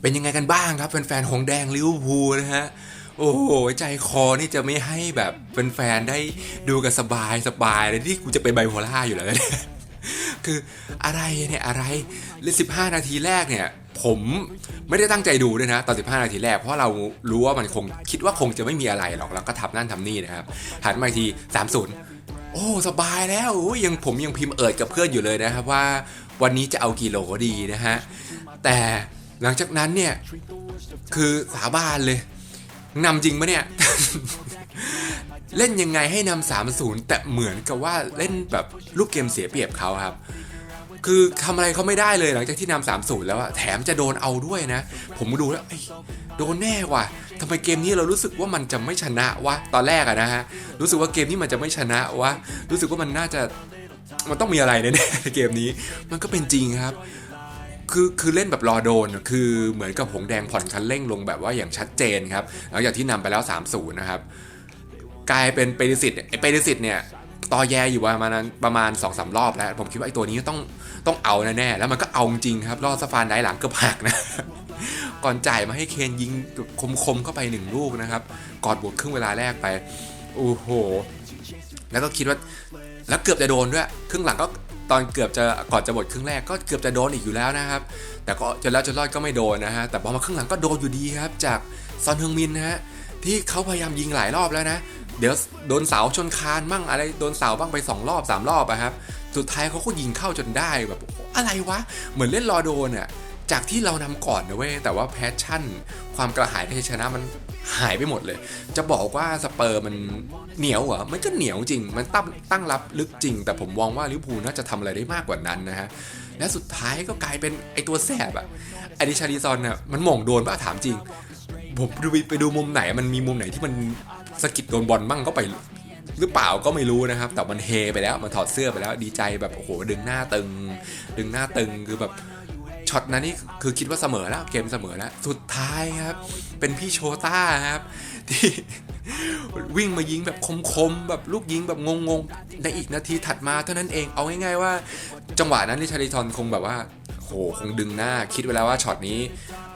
เป็นยังไงกันบ้างครับแฟนๆของแดงลิเวอร์พูลนะฮะโอ้โหใจคอนี่จะไม่ให้แบบแฟนๆได้ดูกันสบายสบายเลยที่กูจะเป็นไบโพล่าอยู่แล้วเนี่ยคืออะไรเนี่ยอะไรเลสิบห้านาทีแรกเนี่ย ผมไม่ได้ตั้งใจดูด้วยนะ ตอน 15 นาทีแรกเพราะเรารู้ว่ามันคงคิดว่าคงจะไม่มีอะไรหรอกแล้วก็ทับนั่นทำนี่นะครับหันมาอีกที3-0โอ้สบายแล้วยยังผมยังพิมพ์เอิดกับเพื่อนอยู่เลยนะครับว่า วันนี้จะเอากี่โหลดีนะฮะแต่ หลังจากนั้นเนี่ยคือสาบานเลยนำจริงปะเนี่ย เล่นยังไงให้นำสามศูนย์แต่เหมือนกับว่าเล่นแบบลูกเกมเสียเปรียบเขาครับ คือทำอะไรเขาไม่ได้เลยหลังจากที่นำสามศูนย์แล้วอะแถมจะโดนเอาด้วยนะ ผมดูแล้วโดนแน่ว่ะทำไมเกมนี้เรารู้สึกว่ามันจะไม่ชนะวะตอนแรกอะนะฮะรู้สึกว่าเกมนี้มันจะไม่ชนะวะรู้สึกว่ามันน่าจะมันต้องมีอะไรแน่ๆในเกมนี้ มันก็เป็นจริงครับ คือคือเล่นแบบรอโดน คือเหมือนกับหงแดงผ่อนคันเร่งลงแบบว่าอย่างชัดเจนครับหลังจากที่นำไปแล้ว3-0นะครับกลายเป็นเปริสิตไอเปริสิตเนี่ยต่อแยอยู่ประมาณประมาณ2อสรอบแล้ว ผมคิดว่าไอ้ตัวนี้ต้องต้องเอาแน่ๆแล้วมันก็เอาจริงครับรอดสฟานได้หลังเกือบหักนะก่อนจ่ายมาให้เคนยิงคมๆเข้าไปหนึ่งลูกนะครับกอดบวกครึ่งเวลาแรกไปโอ้โหแล้วก็คิดว่าแล้วเกือบจะโดนด้วยครึ่งหลังก็ ตอนเกือบจะก่อนจะหมดครึ่งแรกก็เกือบจะโดนอีกอยู่แล้วนะครับ แต่ก็จนแล้วจนรอดก็ไม่โดนนะฮะแต่พอมาครึ่งหลังก็โดนอยู่ดีครับ จากซอนเฮงมินนะฮะที่เขาพยายามยิงหลายรอบแล้วนะ เดี๋ยวโดนเสาชนคานมั่งอะไรโดนเสาบ้างไป 2 รอบ 3 รอบอะครับสุดท้ายเขาก็ยิงเข้าจนได้แบบอะไรวะ เหมือนเล่นรอโดนอะจากที่เรานำก่อนนะเว้ยแต่ว่าแพชชั่น ความกระหายที่ชนะมัน หายไปหมดเลย จะบอกว่าสเปอร์มันเหนียวเหรอมันก็เหนียวจริง มันตั้งตั้งรับลึกจริง แต่ผมมองว่าลิเวอร์พูลน่าจะทำอะไรได้มากกว่านั้นนะฮะ และสุดท้ายก็กลายเป็นไอตัวแสบอะอดิชาริซอนน่ะมันหม่งโดนป่ะถามจริง ผมดูไปดูมุมไหน มันมีมุมไหนที่มันสะกิดโดนบอลบ้างก็ไปหรือเปล่าก็ไม่รู้นะครับ แต่มันเฮไปแล้ว มันถอดเสื้อไปแล้ว ดีใจแบบโอ้โหดึงหน้าตึง ดึงหน้าตึงคือแบบ ช็อตนั้นนี่คือคิดว่าเสมอแล้วเกมเสมอแล้ว สุดท้ายครับ เป็นพี่โชต้าครับ ที่วิ่งมายิงแบบคมๆ แบบลูกยิงแบบงงๆ ในอีกนาทีถัดมาเท่านั้นเองเอาง่ายๆว่า จังหวะนั้นลิชาริทอนคงแบบว่าโหคงดึงหน้าคิดไว้แล้วว่าช็อตนี้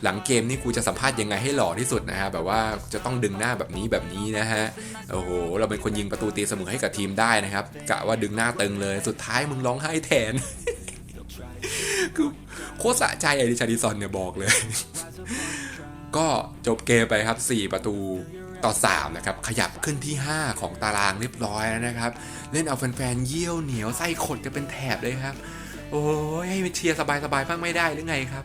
หลังเกมนี่กูจะสัมภาษณ์ยังไงให้หล่อที่สุดนะฮะแบบว่าจะต้องดึงหน้าแบบนี้แบบนี้นะฮะโอ้โหเราเป็นคนยิงประตูตีเสมอให้กับทีมได้นะครับกะว่าดึงหน้าตึงเลยสุดท้ายมึงร้องไห้แทนคือ โคตรสะใจไอริชาร์ดิซอนเนี่ยบอกเลย ก็จบเกมไปครับ 4 ประตูต่อ 3 นะครับ ขยับขึ้นที่ 5 ของตารางเรียบร้อยแล้วนะครับ เล่นเอาแฟนๆเยี่ยวเหนียวไส้ขดจะเป็นแถบเลยครับ โอ้ยให้เชียร์สบายๆบ้างไม่ได้หรือไงครับ